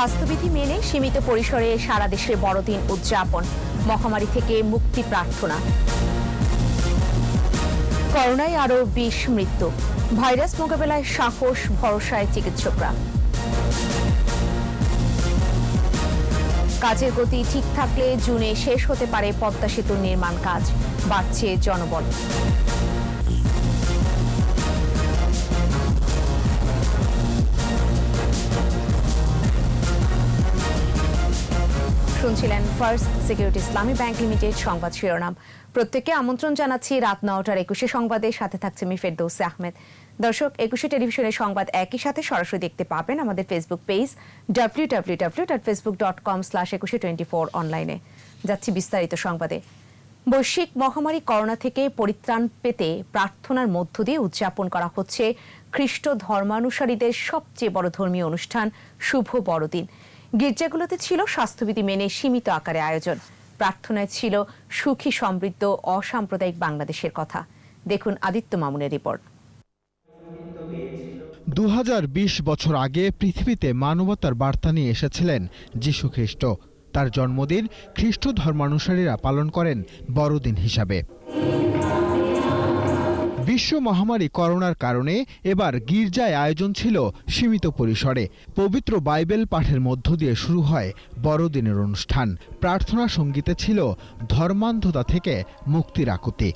স্বাস্থ্যবিধি মেনে সীমিত পরিসরে সারা দেশে বড়দিন উদযাপন। মহামারী থেকে মুক্তি প্রার্থনা। করোনায় আরও বিশ মৃত্যু। ভাইরাস মোকাবেলায় সাহস, ভরসায় চিকিৎসকরা। কাজের গতি ঠিক থাকলে জুনে শেষ হতে পারে পদ্মা সেতুর নির্মাণ কাজ। বাড়ছে জনবল। শুনছিলেন first security Islami bank limited সংবাদ শিরোনাম। প্রত্যেককে আমন্ত্রণ জানাচ্ছি রাত নটার একুশে সংবাদের সাথে থাকছে মি ফেরদৌসে আহমেদ। দর্শক, একুশে টেলিভিশনের সংবাদ একই সাথে সরাসরি দেখতে পাবেন আমাদের Facebook page W W W dot Facebook dot com slash Ekushey twenty four অনলাইনে। যাচ্ছি বিস্তারিত সংবাদে। বৈশ্বিক মহামারী করোনা থেকে পরিত্রাণ পেতে প্রার্থনার মধ্য দিয়ে উদযাপন করা হচ্ছে খ্রিস্ট ধর্মানুসারীদের সবচেয়ে বড় ধর্মীয় অনুষ্ঠান শুভ বড়দিন। গির্জাগুলোতে ছিল স্বাস্থ্যবিধি মেনে সীমিত আকারে আয়োজন। প্রার্থনায় ছিল সুখী, সমৃদ্ধ, অসাম্প্রদায়িক বাংলাদেশের কথা। দেখুন আদিত্য মামুনের রিপোর্ট। দু হাজার বিশ বছর আগে পৃথিবীতে মানবতার বার্তা নিয়ে এসেছিলেন যীশু খ্রিস্ট তার জন্মদিন খ্রিস্ট ধর্মানুসারীরা পালন করেন বড়দিন হিসাবে। বিশ্ব মহামারী করোনার কারণে এবার গির্জায় আয়োজন ছিল সীমিত পরিসরে। পবিত্র বাইবেল পাঠের মধ্য দিয়ে শুরু হয় বড়দিনের অনুষ্ঠান। প্রার্থনা সঙ্গীতে ছিল ধর্মান্ধতা থেকে মুক্তির আকুতি।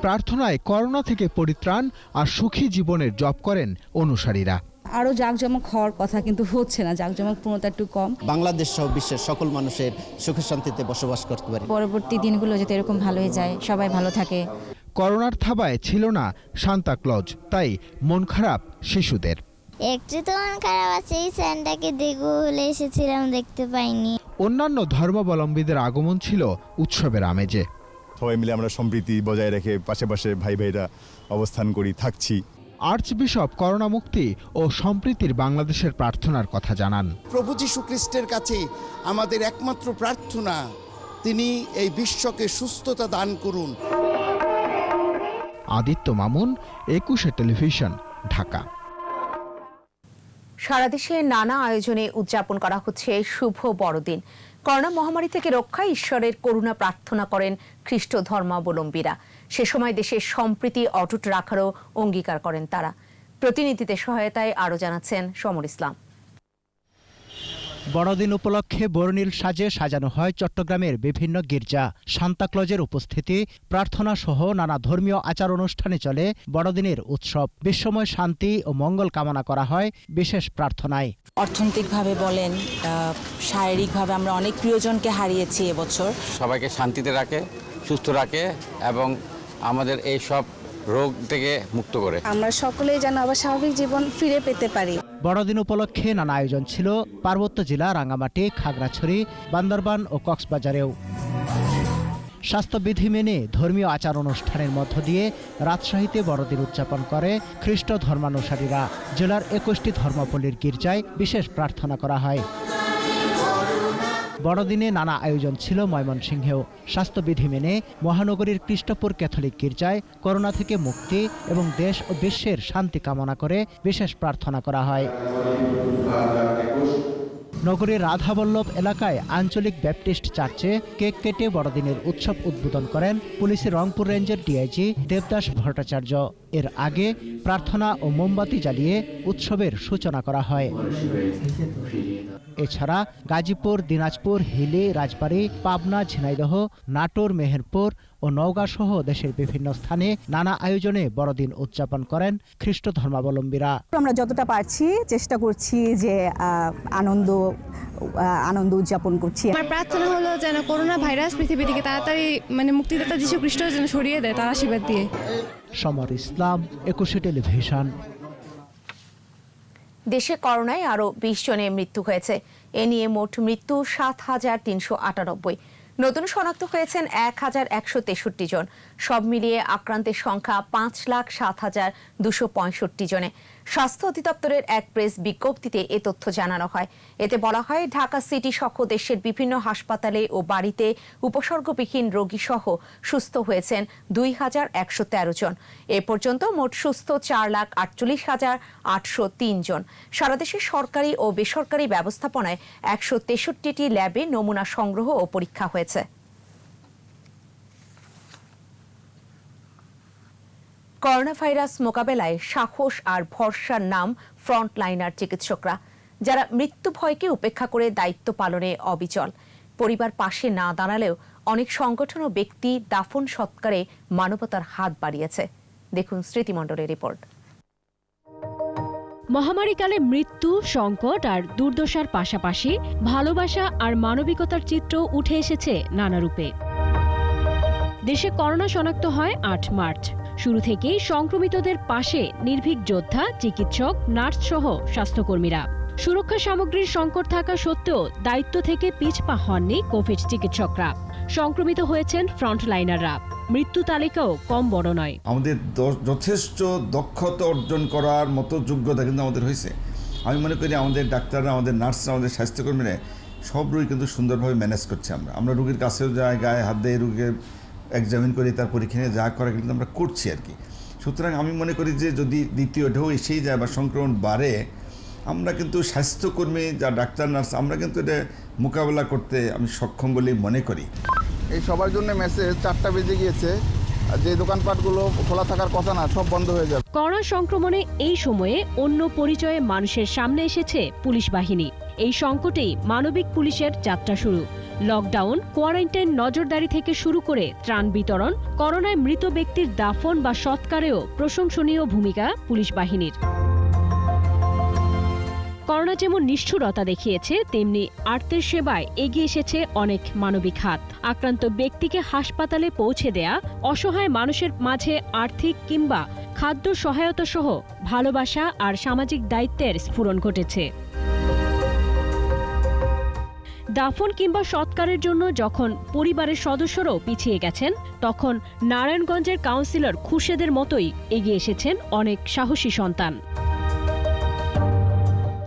প্রার্থনায় করোনা থেকে পরিত্রাণ আর সুখী জীবনের জপ করেন অনুসারীরা। আরও জাঁকজমক হওয়ার কথা কিন্তু হচ্ছে না জাঁকজমক পূর্ণতা একটু কম। বাংলাদেশ সহ বিশ্বের সকল মানুষের সুখে শান্তিতে বসবাস করতে পারে। পরবর্তী দিনগুলো যাতে এরকম ভালো হয়ে যায় সবাই ভালো থাকে। করোনার থাবায় ছিল না সান্তা ক্লজ তাই মন খারাপ শিশুদের। একটু তো মন খারাপ আছে এই স্যান্ডাকে দেখব বলে এসেছিলাম দেখতে পাইনি। অন্যান্য ধর্মাবলম্বীদের আগমন ছিল উৎসবের আমেজে। সবাই মিলে আমরা সম্প্রীতি বজায় রেখে পাশে পাশে ভাই ভাইরা অবস্থান করি থাকছি। আর্চবিশপ করোনা মুক্তি ও সম্প্রীতির বাংলাদেশের প্রার্থনার কথা জানান। প্রভু যীশু খ্রিস্টের কাছে আমাদের একমাত্র প্রার্থনা তিনি এই বিশ্বকে সুস্থতা দান করুন। আদিত্য মামুন একুশে টেলিভিশন ঢাকা। সারা দেশে নানা আয়োজনে উদযাপন করা হচ্ছে শুভ বড়দিন। করোনা মহামারী থেকে রক্ষা ঈশ্বরের করুণা প্রার্থনা করেন খ্রিস্ট ধর্মাবলম্বীরা। সে সময় দেশের সম্প্রীতি অটুট রাখারও অঙ্গীকার করেন তারা। প্রতিনিধিদের সহায়তায় আরও জানাচ্ছেন সমর ইসলাম। বড়দিন উপলক্ষে বর্ণিল সাজে সাজানো হয় চট্টগ্রামের বিভিন্ন গির্জা। সান্তাক্লজের উপস্থিতি প্রার্থনা সহ নানা ধর্মীয় আচার অনুষ্ঠানে চলে বড়দিনের উৎসব। বিশ্বময় শান্তি ও মঙ্গল কামনা করা হয় বিশেষ প্রার্থনায়। অর্থনৈতিকভাবে বলেন আহ, শারীরিকভাবে আমরা অনেক প্রিয়জনকে হারিয়েছি এবছর। সবাইকে শান্তিতে রাখে সুস্থ রাখে এবং আমাদের এই সব রোগ থেকে মুক্ত করে। আমরা সকলেই যেন আবার স্বাভাবিক জীবন ফিরে পেতে পারি। বড়দিন উপলক্ষে নানা আয়োজন ছিল পার্বত্য জেলা, রাঙ্গামাটি, খাগড়াছড়ি, বান্দরবান ও কক্সবাজারেও। স্বাস্থ্যবিধি মেনে ধর্মীয় আচার অনুষ্ঠানের মধ্য দিয়ে রাজশাহীতে বড়দিন উদযাপন করে খ্রিস্ট ধর্মানুসারীরা। জেলার একুশটি ধর্মপল্লীর গির্জায় বিশেষ প্রার্থনা করা হয়। বড়দিনে নানা আয়োজন ছিল ময়মনসিংহেও। স্বাস্থ্যবিধি মেনে মহানগরীর কৃষ্ণপুর ক্যাথলিক গির্জায় করোনা থেকে মুক্তি এবং দেশ ও বিশ্বের শান্তি কামনা করে বিশেষ প্রার্থনা করা হয়। নগরীর রাধাবল্লভ এলাকায় আঞ্চলিক ব্যাপটিস্ট চার্চে কেক কেটে বড়দিনের উৎসব উদ্বোধন করেন পুলিশের রংপুর রেঞ্জের ডিআইজি দেবদাস ভট্টাচার্য। এর আগে প্রার্থনা ও মোমবাতি জ্বালিয়ে উৎসবের সূচনা করা হয়। এছাড়া গাজীপুর দিনাজপুর হিলি রাজবাড়ী পাবনা ঝিনাইদহ নাটোর মেহেরপুর ও নওগাঁ সহ দেশের বিভিন্ন স্থানে নানা আয়োজনে বড়দিন উদযাপন করেন খ্রিস্ট ধর্মাবলম্বীরা। আমরা যতটা পারছি চেষ্টা করছি যে আহ, আনন্দ আহ, আনন্দ উদযাপন করছি। আমার প্রার্থনা হলো যেন করোনা ভাইরাস পৃথিবী থেকে তাড়াতাড়ি মানে মুক্তিদাতা যীশু খ্রিস্ট যেন সরিয়ে দেয় তার আশীর্বাদ দিয়ে। সমর ইসলাম একুশে টেলিভিশন। দেশে করোনায় আরও বিশ জনের মৃত্যু হয়েছে। এ নিয়ে মোট মৃত্যু সাত হাজার তিনশো আটানব্বই। নতুন শনাক্ত হয়েছেন এক হাজার একশো তেষট্টি জন। সব মিলিয়ে আক্রান্তের সংখ্যা পাঁচ লাখ সাত হাজার দুশো পঁয়ষট্টি জনে। স্বাস্থ্য অধিদপ্তরের এক প্রেস বিজ্ঞপ্তিতে এ তথ্য জানানো হয়। এতে বলা হয়, ঢাকা সিটি সহ দেশের বিভিন্ন হাসপাতালে ও বাড়িতে উপসর্গবিহীন রোগী সহ সুস্থ হয়েছেন দুই হাজার একশো তেরো জন। এ পর্যন্ত মোট সুস্থ চার লাখ আটচল্লিশ হাজার আটশো তিন জন। সারা দেশে সরকারি ও বেসরকারি ব্যবস্থাপনায় একশো তেষট্টিটি ল্যাবে নমুনা সংগ্রহ ও পরীক্ষা হয়েছে। করোনা ভাইরাস মোকাবেলায় সাহস আর ভরসার নাম ফ্রন্টলাইনার চিকিৎসকরা, যারা মৃত্যু ভয়কে উপেক্ষা করে দায়িত্ব পালনে অবিচল। পরিবার পাশে না দাঁড়ালেও অনেক সংগঠন ও ব্যক্তি দাফন সৎকারে মানবতার হাত বাড়িয়েছে। দেখুন স্মৃতিমণ্ডলের রিপোর্ট। মহামারীকালে মৃত্যু, সংকট আর দুর্দশার পাশাপাশি ভালোবাসা আর মানবিকতার চিত্র উঠে এসেছে নানা রূপে। দেশে করোনা শনাক্ত হয় আট মার্চ। শুরু থেকেই সংক্রমিতদের পাশে নির্ভীক যোদ্ধা, চিকিৎসক নার্স সহ স্বাস্থ্যকর্মীরা। সুরক্ষা সামগ্রীর সংকট থাকা সত্ত্বেও দায়িত্ব থেকে পিছপা হননি কোভিড চিকিৎসকরা। সংক্রমিত হয়েছেন ফ্রন্টলাইনাররা। মৃত্যু তালিকাও কম বড় নয়। আমাদের যথেষ্ট দক্ষতা অর্জন করার মতো যোগ্যতা কিন্তু আমাদের হয়েছে। আমি মনে করি আমাদের ডাক্তাররা, আমাদের নার্সরা, আমাদের স্বাস্থ্যকর্মীরা সব রোগী কিন্তু সুন্দরভাবে ম্যানেজ করছে আমরা। আমরা রোগীর কাছেও যাই, গায়ে হাত দিয়ে রোগীকে এক্সামিন করি তার পরীক্ষা নিয়ে যা করা কিন্তু আমরা করছি আর কি। সুতরাং আমি মনে করি যে যদি দ্বিতীয় ঢেউ এসেই যায় বা সংক্রমণ বাড়ে আমরা কিন্তু স্বাস্থ্যকর্মী যা ডাক্তার নার্স আমরা কিন্তু এটা মোকাবেলা করতে আমি সক্ষম বলেই মনে করি। এই সবার জন্য মেসেজ চারটা বেজে গিয়েছে যে দোকানপাটগুলো খোলা থাকার কথা না সব বন্ধ হয়ে যাবে। করোনা সংক্রমণে এই সময়ে অন্য পরিচয়ে মানুষের সামনে এসেছে পুলিশ বাহিনী। এই সংকটেই মানবিক পুলিশের যাত্রা শুরু। লকডাউন, কোয়ারেন্টাইন নজরদারি থেকে শুরু করে ত্রাণ বিতরণ, করোনায় মৃত ব্যক্তির দাফন বা সৎকারেও প্রশংসনীয় ভূমিকা পুলিশ বাহিনীর। করোনা যেমন নিষ্ঠুরতা দেখিয়েছে, তেমনি আর্তের সেবায় এগিয়ে এসেছে অনেক মানবিক হাত। আক্রান্ত ব্যক্তিকে হাসপাতালে পৌঁছে দেয়া, অসহায় মানুষের মাঝে আর্থিক কিংবা খাদ্য সহায়তা সহ ভালোবাসা আর সামাজিক দায়িত্বের স্ফুরণ ঘটেছে। দাফন কিংবা সৎকারের জন্য যখন পরিবারের সদস্যরাও পিছিয়ে গেছেন, তখন নারায়ণগঞ্জের কাউন্সিলর খুরশেদের মতোই এগিয়ে এসেছেন অনেক সাহসী সন্তান।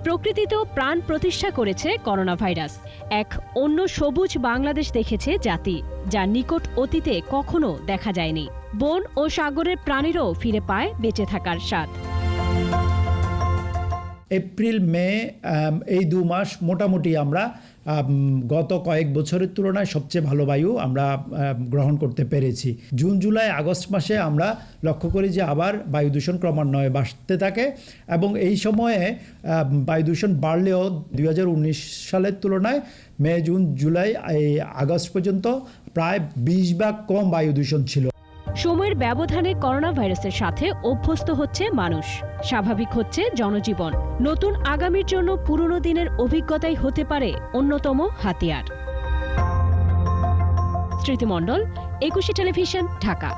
প্রকৃতিতেও প্রাণ প্রতিষ্ঠা করেছে করোনা ভাইরাস এক অন্য সবুজ বাংলাদেশ দেখেছে জাতি, যা নিকট অতীতে কখনো দেখা যায়নি। বন ও সাগরের প্রাণীরও ফিরে পায় বেঁচে থাকার স্বাদ। এপ্রিল, মে এই দু মাস মোটামুটি আমরা গত কয়েক বছরের তুলনায় সবচেয়ে ভালো বায়ু আমরা গ্রহণ করতে পেরেছি। জুন, জুলাই, আগস্ট মাসে আমরা লক্ষ্য করি যে আবার বায়ু দূষণ ক্রমান্বয়ে বাড়তে থাকে এবং এই সময়ে বায়ু দূষণ বাড়লেও দু হাজার উনিশ সালের তুলনায় মে, জুন, জুলাই, এই আগস্ট পর্যন্ত প্রায় বিশ ভাগ কম বায়ু দূষণ ছিল। সময়ের ব্যবধানে করোনা ভাইরাসের সাথে অভ্যস্ত হচ্ছে মানুষ। স্বাভাবিক হচ্ছে জনজীবন। নতুন আগামীর জন্য পুরনো দিনের অভিজ্ঞতাই হতে পারে অন্যতম হাতিয়ার। স্মৃতিমণ্ডল, একুশে টেলিভিশন, ঢাকা।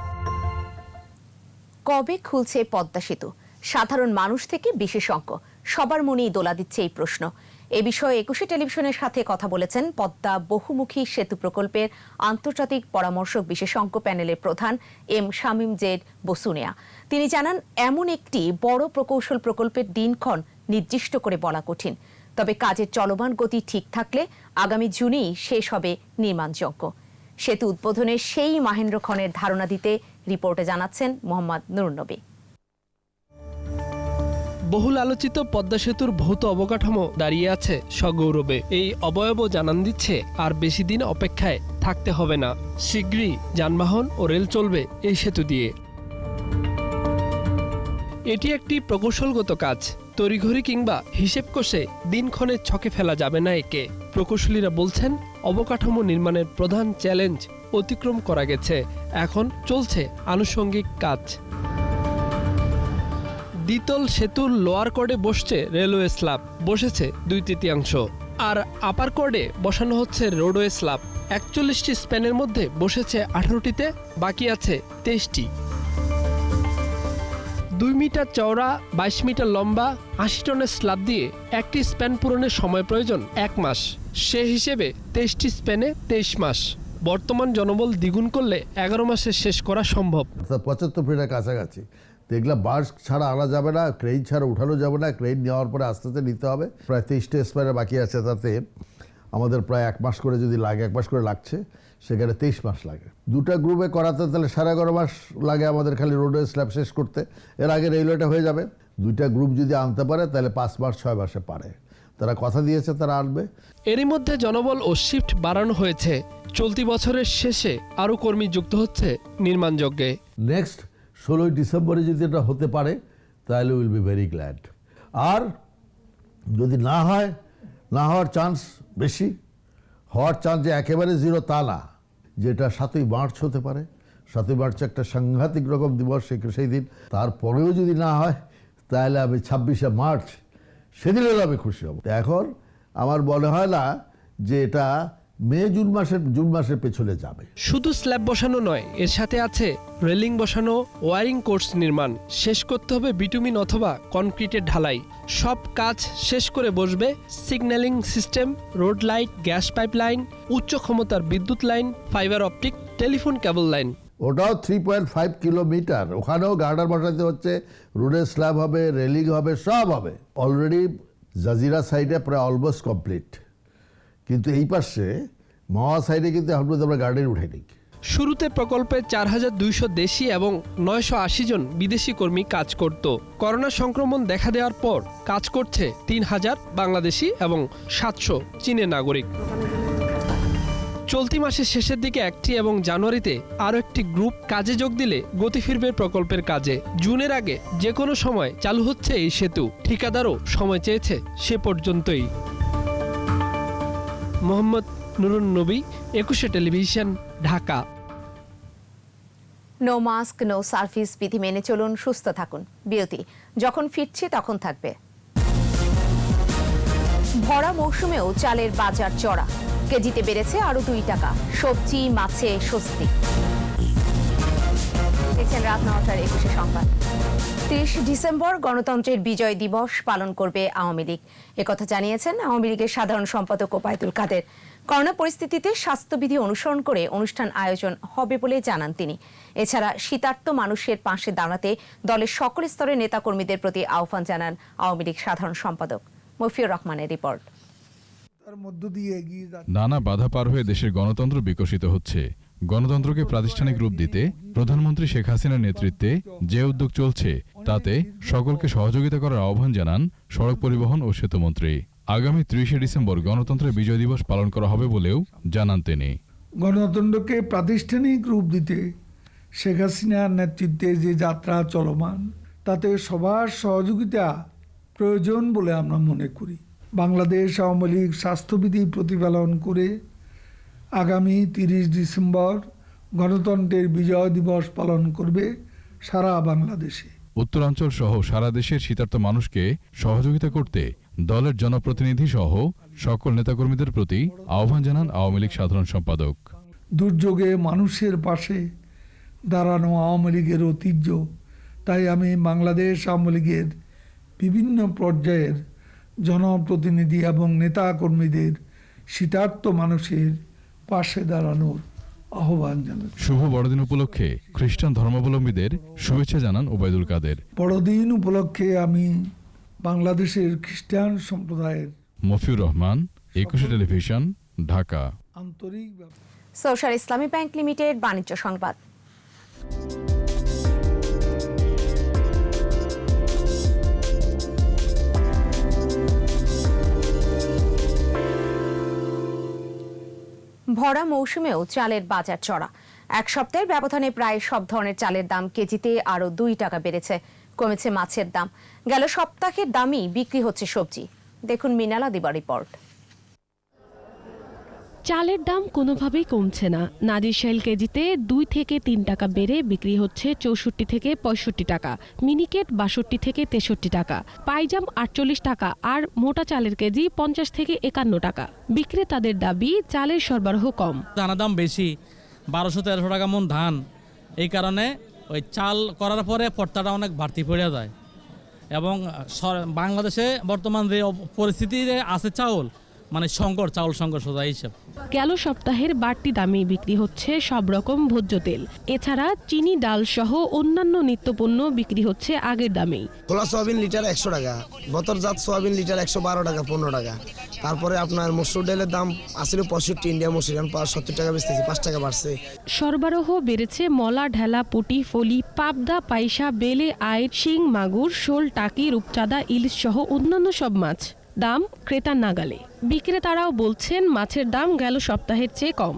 কবে খুলছে পদ্মা সেতু? সাধারণ মানুষ থেকে বিশেষজ্ঞ। সবার মনেই দোলা দিচ্ছে এই প্রশ্ন। এ বিষয়ে একুশে টেলিভিশনের সাথে কথা বলেছেন পদ্মা বহুমুখী সেতু প্রকল্পের আন্তর্জাতিক পরামর্শক বিশেষজ্ঞ প্যানেলের প্রধান এম শামীম জেড বসুনিয়া। তিনি জানান, এমন একটি বড় প্রকৌশল প্রকল্পের দিনক্ষণ নির্দিষ্ট করে বলা কঠিন। তবে কাজের চলমান গতি ঠিক থাকলে আগামী জুনেই শেষ হবে নির্মাণযোগ্য সেতু উদ্বোধনের সেই মাহেন্দ্র খনের ধারণা দিতে রিপোর্টে জানাচ্ছেন মোহাম্মদ নুরনবী বহুল আলোচিত পদ্মা সেতুর ভৌত অবকাঠামো দাঁড়িয়ে আছে সগৌরবে। এই অবয়ব জানান দিচ্ছে, আর বেশি দিন অপেক্ষায় থাকতে হবে না। শীঘ্রই যানবাহন ও রেল চলবে এই সেতু দিয়ে। এটি একটি প্রকৌশলগত কাজ। তড়িঘড়ি কিংবা হিসেব কষে দিনক্ষণে ছকে ফেলা যাবে না একে। প্রকৌশলীরা বলছেন, অবকাঠামো নির্মাণের প্রধান চ্যালেঞ্জ অতিক্রম করা গেছে। এখন চলছে আনুষঙ্গিক কাজ। দ্বিতল সেতুর লোয়ার কর্ডে বসছে রেলওয়ে স্ল্যাব, বসেছে দুই তৃতীয়াংশ। আর আপার কর্ডে বসানো হচ্ছে রোডওয়ে স্ল্যাব, একচল্লিশটি স্প্যানের মধ্যে বসেছে আঠারোটিতে, বাকি আছে তেইশটি। দুই মিটার চওড়া, বাইশ মিটার লম্বা, আশি টনের স্ল্যাব দিয়ে একটি স্প্যান পূরণের সময় প্রয়োজন এক মাস। সে হিসেবে তেইশটি স্প্যানে তেইশ মাস। বর্তমান জনবল দ্বিগুণ করলে এগারো মাসে শেষ করা সম্ভব। পঁচাত্তর ফিটের কাছাকাছি। তো এগুলো বাস ছাড়া আনা যাবে না ক্রেন ছাড়া উঠানো যাবে না ক্রেন নেওয়ার পরে আস্তে আস্তে নিতে হবে। প্রায় তেইশটা স্পেয়ারে বাকি আছে তাতে। আমাদের প্রায় এক মাস করে যদি লাগে এক মাস করে লাগছে সেখানে তেইশ মাস লাগে। দুটা গ্রুপে করাতে তাহলে সাড়ে এগারো মাস লাগে আমাদের খালি রোডের স্ল্যাব শেষ করতে। এর আগে রেলওয়েটা হয়ে যাবে। দুইটা গ্রুপ যদি আনতে পারে তাহলে পাঁচ মাস ছয় মাসে পারে। তারা কথা দিয়েছে তারা আনবে। এরই মধ্যে জনবল ও শিফট বাড়ানো হয়েছে। চলতি বছরের শেষে আরও কর্মী যুক্ত হচ্ছে নির্মাণযজ্ঞে নেক্সট ষোলোই ডিসেম্বরে যদি এটা হতে পারে, তাহলে উইল বি ভেরি গ্ল্যাড আর যদি না হয়, না হওয়ার চান্স বেশি, হওয়ার চান্স যে একেবারে জিরো তা না, যেটা সাতই মার্চ হতে পারে। সাতই মার্চ একটা সাংঘাতিক রকম দিবস সেই দিন। তারপরেও যদি না হয়, তাহলে আমি ছাব্বিশে মার্চ, সেদিনেও আমি খুশি হব। এখন আমার মনে হয় না যে এটা মে জুন মাসের জুন মাসের পেছনে যাবে। শুধু স্ল্যাব বসানো নয় এর সাথে আছে রেলিং বসানো ওয়ারিং কোর্স নির্মাণ। শেষ করতে হবে বিটুমিন অথবা কনক্রিটের ঢালাই। সব কাজ শেষ করে বসবে signalling system road light gas pipeline উচ্চ ক্ষমতার বিদ্যুৎ line fibre optic telephone cable line. ওটাও থ্রি পয়েন্ট ফাইভ কিলোমিটার ওখানেও গার্ডার বসাতে হচ্ছে রোডের স্ল্যাব হবে রেলিং হবে সব হবে। অলরেডি জাজিরা সাইডে প্রায় অলমোস্ট কমপ্লিট কিন্তু এই পাশে মাওয়া সাইডে কিন্তু এখন আমরা গার্ডেন উঠেনি শুরুতে প্রকল্পে চার হাজার দুইশো দেশি এবং নয়শো আশি জন বিদেশি কর্মী কাজ করত। করোনা সংক্রমণ দেখা দেওয়ার পর কাজ করছে তিন হাজার বাংলাদেশি এবং সাতশো চীনের নাগরিক। চলতি মাসের শেষের দিকে একটি এবং জানুয়ারিতে আরও একটি গ্রুপ কাজে যোগ দিলে গতি ফিরবে প্রকল্পের কাজে। জুনের আগে যে কোনো সময় চালু হচ্ছে এই সেতু। ঠিকাদারও সময় চেয়েছে সে পর্যন্তই। Mohammad Nurun Nabi, Ekushey television, Dhaka. No mask, no service বিধি মেনে চলুন, সুস্থ থাকুন। বিরতি, যখন ফিরছি তখন থাকবে। ভরা মৌসুমেও চালের বাজার চড়া। কেজিতে বেড়েছে আরও দুই টাকা, সবজি, মাছে, স্বস্তি। দেখছেন রাত নটার একুশে সংবাদ। তিরিশ ডিসেম্বর গণতন্ত্রের বিজয় দিবস পালন করবে আওয়ামী লীগ। একথা জানিয়েছেন আওয়ামী লীগের সাধারণ সম্পাদক ওবায়দুল কাদের। করোনা পরিস্থিতিতে স্বাস্থ্যবিধি অনুসরণ করে অনুষ্ঠান আয়োজন হবে বলে জানান তিনি। এছাড়া শীতার্ত মানুষের পাশে দাঁড়াতে দলের সকল স্তরের নেতাকর্মীদের প্রতি আহ্বান জানান আওয়ামী লীগ সাধারণ সম্পাদক। মফিউর রহমানের রিপোর্ট। নানা বাধা পার হয়ে দেশের গণতন্ত্র বিকশিত হচ্ছে। গণতন্ত্রকে প্রাতিষ্ঠানিক রূপ দিতে প্রধানমন্ত্রী শেখ হাসিনার নেতৃত্বে যে উদ্যোগ চলছে, তাতে সকলকে সহযোগিতা করার আহ্বান জানান সড়ক পরিবহন ও সেতুমন্ত্রী। আগামী ত্রিশে ডিসেম্বর গণতন্ত্রের বিজয় দিবস পালন করা হবে বলেও জানান তিনি। গণতন্ত্রকে প্রাতিষ্ঠানিক রূপ দিতে শেখ হাসিনার নেতৃত্বে যে যাত্রা চলমান, তাতে সবার সহযোগিতা প্রয়োজন বলে আমরা মনে করি। বাংলাদেশ আওয়ামী লীগ স্বাস্থ্যবিধি প্রতিপালন করে আগামী তিরিশ ডিসেম্বর গণতন্ত্রের বিজয় দিবস পালন করবে সারা বাংলাদেশে। উত্তরাঞ্চল সহ সারা দেশের শীতার্থ মানুষকে সহযোগিতা করতে দলের জনপ্রতিনিধি সহ সকল নেতাকর্মীদের প্রতি আহ্বান জানান আওয়ামী লীগ সাধারণ সম্পাদক। দুর্যোগে মানুষের পাশে দাঁড়ানো আওয়ামী লীগের ঐতিহ্য তাই আমি বাংলাদেশ আওয়ামী লীগের বিভিন্ন পর্যায়ের জনপ্রতিনিধি এবং নেতাকর্মীদের শীতার্ত মানুষের পাশে দাঁড়ানোর আহ্বান জানান শুভ বড়দিন উপলক্ষে খ্রিস্টান ধর্মাবলম্বীদের শুভেচ্ছা জানান ওবায়দুল কাদের। বড়দিন উপলক্ষে আমি বাংলাদেশের খ্রিস্টান সম্প্রদায়ের মফিউর রহমান একুশে টেলিভিশন ঢাকা। আন্তরিক সোশ্যাল ইসলামী ব্যাংক লিমিটেড বাণিজ্য সংবাদ। ভরা মৌসুমেও চালের বাজার চড়া। এক সপ্তাহের ব্যবধানে প্রায় সব ধরনের চালের দাম কেজিতে আরও দুই টাকা বেড়েছে, কমেছে মাছের দাম। গেল সপ্তাহের দামই বিক্রি হচ্ছে সবজি। দেখুন মিনালা দিবা রিপোর্ট। চালের দাম কোনোভাবেই কমছে না। নাজির শাইল কেজিতে দুই থেকে তিন টাকা বেড়ে বিক্রি হচ্ছে চৌষট্টি থেকে পঁয়ষট্টি টাকা, মিনিকেট বাষট্টি থেকে তেষট্টি টাকা, পাইজাম আটচল্লিশ টাকা আর মোটা চালের কেজি পঞ্চাশ থেকে একান্ন টাকা। বিক্রেতাদের দাবি, চালের সরবরাহ কম। দানা দাম বেশি, বারোশো তেরোশো টাকা মন ধান। এই কারণে ওই চাল করার পরে পর্তাটা অনেক বাড়তি পড়ে যায়। এবং বাংলাদেশে বর্তমান যে পরিস্থিতিতে আছে চাউল মানে সংকট চাউল সংকট সোজা হিসাব গেল সপ্তাহের বাড়তি দামে বিক্রি হচ্ছে সব রকম ভোজ্য তেল। এছাড়া চিনি ডাল সহ অন্যান্য নিত্যপণ্য বিক্রি হচ্ছে আগের দামেই। খোলা সয়াবিন লিটার একশো টাকা বতরজাত সয়াবিন লিটার একশো বারো টাকা পনেরো টাকা। তারপরে আপনার মসুর ডালের দাম আসলে পঁয়ষট্টি ইন্ডিয়া মসুর এখন পাঁচ সত্তর টাকা বেচতেছি পাঁচ টাকা বাড়ছে। সরবরাহ বেড়েছে মলা ঢেলা পুটি ফলি পাবদা পাইসা বেলে আয় শিং মাগুর শোল টাকি রূপচাঁদা ইলিশ সহ অন্যান্য সব মাছ। দাম ক্রেতার নাগালে বিক্রেতারাও বলছেন মাছের দাম গেল সপ্তাহের চেয়ে কম।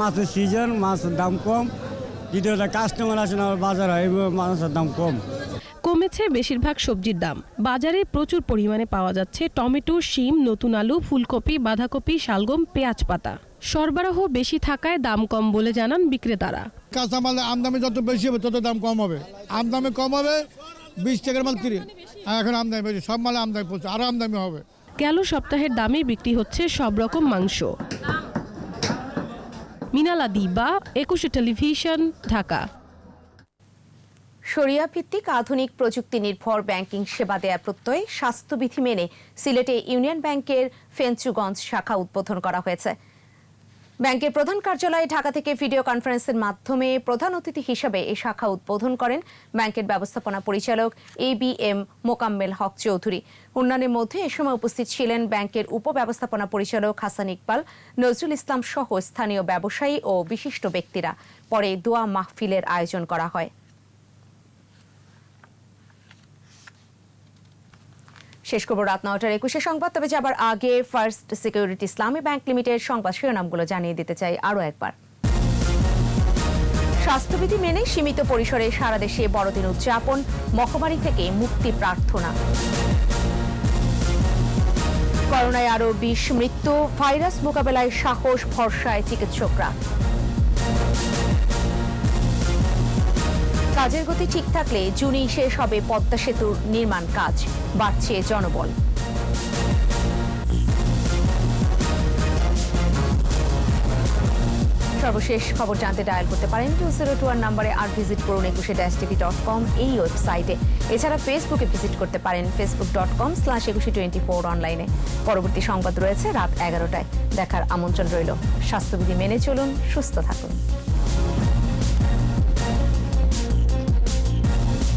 মাছের সিজন মাছের দাম কম। দ্বিতীয়টা কাস্টমার আসে না বাজার হয় মাছের দাম কম। কমেছে বেশিরভাগ সবজির দাম। বাজারে প্রচুর পরিমাণে পাওয়া যাচ্ছে টমেটো শিম নতুন আলু ফুলকপি বাঁধাকপি শালগম পেঁয়াজ পাতা। সরবরাহ বেশি থাকায় দাম কম বলে জানান বিক্রেতারা। কাঁচামালের আমদানি যত বেশি হবে তত দাম কম হবে। আমদানি কম হবে বিশ টাকার মাল তিরিশ। এখন আমদানি বেশি সব মালে আমদানি পড়ছে আরও আমদানি হবে। গেল সপ্তাহের দামে বিক্রি হচ্ছে সব রকম মাংস। মিনালা দিবা, একুশে টেলিভিশন, ঢাকা। শরিয়া ভিত্তিক আধুনিক প্রযুক্তি নির্ভর ব্যাংকিং সেবা দেয়া প্রত্যয়ে স্বাস্থ্যবিধি মেনে সিলেটে ইউনিয়ন ব্যাংকের ফেঞ্চুগঞ্জ শাখা উদ্বোধন করা হয়েছে। ব্যাংকের প্রধান কার্যালয়ে ঢাকা থেকে ভিডিও কনফারেন্সের মাধ্যমে প্রধান অতিথি হিসেবে এই শাখা উদ্বোধন করেন ব্যাংকের ব্যবস্থাপনা পরিচালক A B M Mokammel Haque Chowdhury. উন্নয়নের মধ্যে এ সময় উপস্থিত ছিলেন ব্যাংকের উপব্যবস্থাপনা পরিচালক হাসান ইকবাল, নজরুল ইসলাম সহ স্থানীয় ব্যবসায়ী ও বিশিষ্ট ব্যক্তিরা। পরে দোয়া মাহফিলের আয়োজন করা হয়। শেষ করব রাত নটার একুশে সংবাদ। তবে যাবার আগে first security Islami bank limited সংবাদ শিরোনামগুলো জানিয়ে দিতে চাই আরও একবার। স্বাস্থ্যবিধি মেনে সীমিত পরিসরে সারা দেশে বড়দিন উদযাপন, মহামারী থেকে মুক্তি প্রার্থনা। করোনায় আরও বিশ মৃত্যু, ভাইরাস মোকাবেলায় সাহস ভরসায় চিকিৎসকরা। কাজের গতি ঠিক থাকলে জুনেই শেষ হবে পদ্মা সেতুর নির্মাণ কাজ, বাড়ছে জনবল। সর্বশেষ খবর জানতে ডায়াল করতে পারেন টু জিরো টু নাম্বারে আর ভিজিট করুন একুশে ড্যাশ টিভি ডট কম এই ওয়েবসাইটে এছাড়া ফেসবুকে ভিজিট করতে পারেন Facebook dot com slash Ekushey twenty four অনলাইনে পরবর্তী সংবাদ রয়েছে রাত এগারোটায়। দেখার আমন্ত্রণ রইল। স্বাস্থ্যবিধি মেনে চলুন, সুস্থ থাকুন।